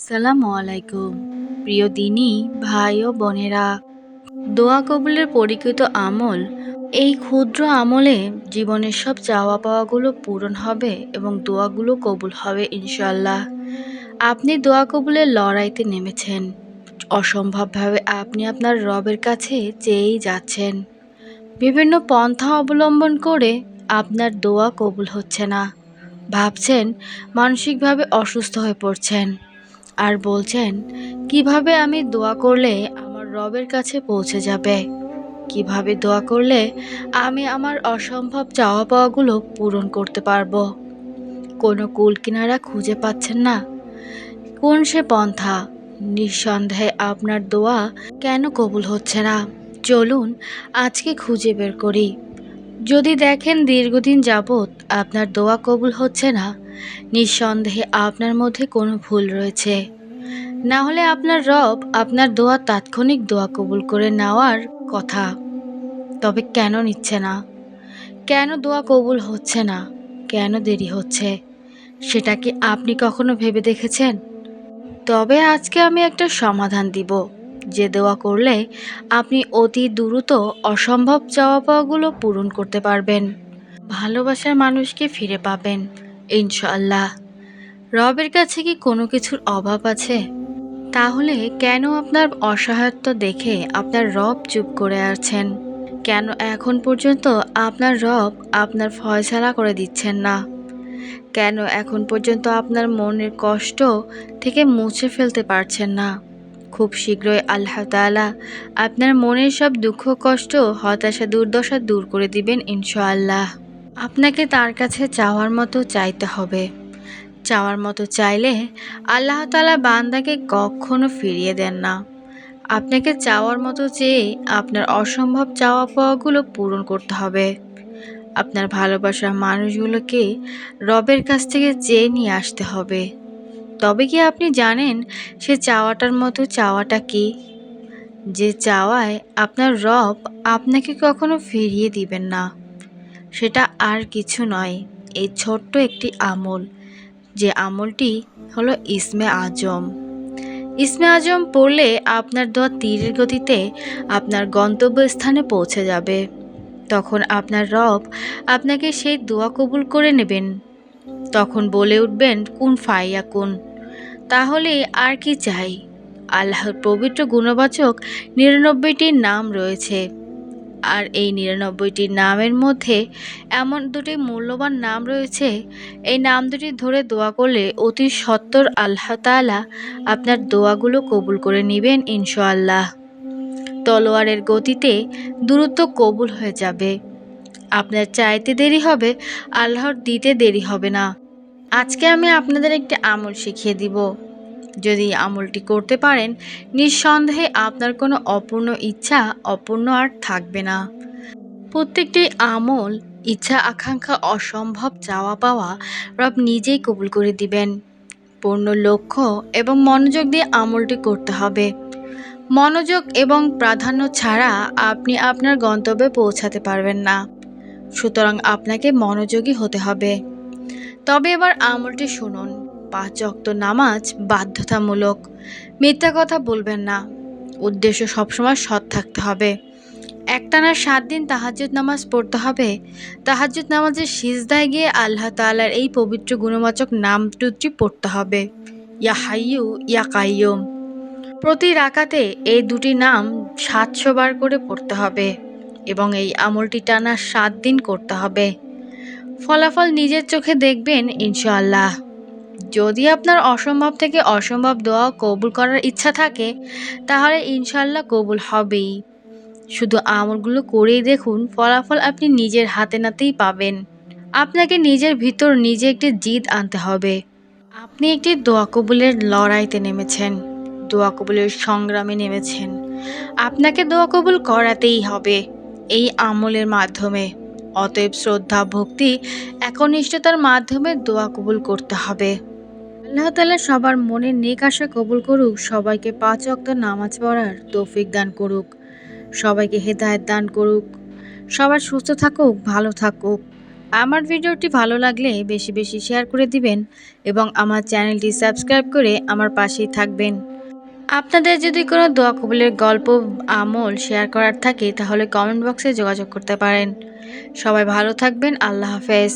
আসসালামু আলাইকুম। প্রিয় দিনী, ভাই ও বোনেরা, দোয়া কবুলের পরিকৃত আমল, এই ক্ষুদ্র আমলে জীবনের সব চাওয়া পাওয়াগুলো পূরণ হবে এবং দোয়াগুলো কবুল হবে ইনশাল্লাহ আপনি দোয়া কবুলের লড়াইতে নেমেছেন। অসম্ভবভাবে আপনি আপনার রবের কাছে চেয়েই যাচ্ছেন। বিভিন্ন পন্থা অবলম্বন করে আপনার দোয়া কবুল হচ্ছে না। ভাবছেন, মানসিকভাবে অসুস্থ হয়ে পড়ছেন। আর বলছেন, কীভাবে আমি দোয়া করলে আমার রবের কাছে পৌঁছে যাবে? কীভাবে দোয়া করলে আমি আমার অসম্ভব চাওয়া পাওয়াগুলো পূরণ করতে পারব? কোনো কুল কিনারা খুঁজে পাচ্ছেন না। কোন সে পন্থা? নিঃসন্দেহে আপনার দোয়া কেন কবুল হচ্ছে না? চলুন, আজকে খুঁজে বের করি। যদি দেখেন দীর্ঘদিন যাবৎ আপনার দোয়া কবুল হচ্ছে না নিঃসন্দেহে আপনার মধ্যে কোনো ভুল রয়েছে। না হলে আপনার রব আপনার দোয়া তাৎক্ষণিক দোয়া কবুল করে নেওয়ার কথা। তবে কেন নিচ্ছে না? কেন দোয়া কবুল হচ্ছে না? কেন দেরি হচ্ছে? সেটা কি আপনি কখনো ভেবে দেখেছেন? তবে আজকে আমি একটা সমাধান দিব। যে দোয়া করলে আপনি অতি দ্রুত অসম্ভব চাওয়া পাওয়াগুলো পূরণ করতে পারবেন। ভালোবাসার মানুষকে ফিরে পাবেন। ইনশাআল্লাহ। রবের কাছে কি কোনো কিছুর অভাব আছে? তাহলে কেন আপনার অসহায়ত্ব দেখে আপনার রব চুপ করে আছেন? কেন এখন পর্যন্ত আপনার রব আপনার ফয়সালা করে দিচ্ছেন না? কেন এখন পর্যন্ত আপনার মনের কষ্ট থেকে মুছে ফেলতে পারছেন না? খুব শীঘ্রই আল্লাহ তাআলা আপনার মনের সব দুঃখ, কষ্ট, হতাশা, দুর্দশা দূর করে দিবেন ইনশাআল্লাহ। আপনাকে তার কাছে চাওয়ার মতো চাইতে হবে। চাওয়ার মতো চাইলে আল্লাহ তালা বান্দাকে কখনো ফিরিয়ে দেন না। আপনাকে চাওয়ার মতো চেয়ে আপনার অসম্ভব চাওয়া পাওয়াগুলো পূরণ করতে হবে। আপনার ভালোবাসার মানুষগুলোকে রবের কাছ থেকে চেয়ে নিয়ে আসতে হবে। তবে কি আপনি জানেন সে চাওয়াটার মতো চাওয়াটা কি? যে চাওয়ায় আপনার রব আপনাকে কখনো ফিরিয়ে দিবেন না। সেটা আর কিছু নয়, এই ছোট্ট একটি আমল। যে আমলটি হলো ইসমে আজম। ইসমে আজম পড়লে আপনার দোয়া তীরের গতিতে আপনার গন্তব্যস্থানে পৌঁছে যাবে। তখন আপনার রব আপনাকে সেই দোয়া কবুল করে নেবেন। তখন বলে উঠবেন, কোন ফাইয়া কোন? তাহলে আর কি চাই? আল্লাহর পবিত্র গুণবাচক নিরানব্বইটির নাম রয়েছে। আর এই নিরানব্বইটি নামের মধ্যে এমন দুটি মূল্যবান নাম রয়েছে। এই নাম দুটি ধরে দোয়া করলে অতি সত্তর আল্লাহ তাআলা আপনার দোয়াগুলো কবুল করে নেবেন ইনশাআল্লাহ। তলোয়ারের গতিতে দূরত্ব কবুল হয়ে যাবে। আপনার চাইতে দেরি হবে, আল্লাহর দিতে দেরি হবে না। আজকে আমি আপনাদের একটি আমল শিখিয়ে দিব। যদি আমলটি করতে পারেন, নিঃসন্দেহে আপনার কোনো অপূর্ণ ইচ্ছা, অপূর্ণ আর থাকবে না। প্রত্যেকটি আমল, ইচ্ছা, আকাঙ্ক্ষা, অসম্ভব চাওয়া পাওয়া রব নিজেই কবুল করে দিবেন। পূর্ণ লক্ষ্য এবং মনোযোগ দিয়ে আমলটি করতে হবে। মনোযোগ এবং প্রাধান্য ছাড়া আপনি আপনার গন্তব্যে পৌঁছাতে পারবেন না। সুতরাং আপনাকে মনোযোগী হতে হবে। তবে এবার আমলটি শুনুন। পাঁচ অক্ত নামাজ বাধ্যতামূলক। মিথ্যা কথা বলবেন না। উদ্দেশ্য সবসময় সৎ থাকতে হবে। একটানা সাত দিন তাহাজ্জুদ নামাজ পড়তে হবে। তাহাজ্জুদ নামাজের সিজদায় গিয়ে আল্লাহ তাআলার এই পবিত্র গুণবাচক নাম দুটি পড়তে হবে। ইয়া হাইয়ু, ইয়া প্রতি রাকাতে এই দুটি নাম সাতশো বার করে পড়তে হবে এবং এই আমলটি টানা সাত দিন করতে হবে। ফলাফল নিজের চোখে দেখবেন, ইনশাআল্লাহ। যদি আপনার অসম্ভব থেকে অসম্ভব দোয়া কবুল করার ইচ্ছা থাকে, তাহলে ইনশাল্লাহ কবুল হবেই। শুধু আমলগুলো করেই দেখুন, ফলাফল আপনি নিজের হাতে নাতেই পাবেন। আপনাকে নিজের ভিতর নিজে একটি জিদ আনতে হবে। আপনি একটি দোয়া কবুলের লড়াইতে নেমেছেন, দোয়া কবুলের সংগ্রামে নেমেছেন। আপনাকে দোয়া কবুল করাতেই হবে, এই আমলের মাধ্যমে। অতএব শ্রদ্ধা, ভক্তি, একনিষ্ঠতার মাধ্যমে দোয়া কবুল করতে হবে। আল্লাহ তালা সবার মনের নেক আশা কবুল করুক, সবাইকে পাঁচ অক্ত নামাজ পড়ার তৌফিক দান করুক, সবাইকে হেদায়েত দান করুক সবার সুস্থ থাকুক, ভালো থাকুক। আমার ভিডিওটি ভালো লাগলে বেশি বেশি শেয়ার করে দিবেন এবং আমার চ্যানেলটি সাবস্ক্রাইব করে আমার পাশেই থাকবেন। আপনাদের যদি কোনো দোয়া কবুলের গল্প, আমল শেয়ার করার থাকে, তাহলে কমেন্ট বক্সে যোগাযোগ করতে পারেন। সবাই ভালো থাকবেন, আল্লাহ হাফেজ।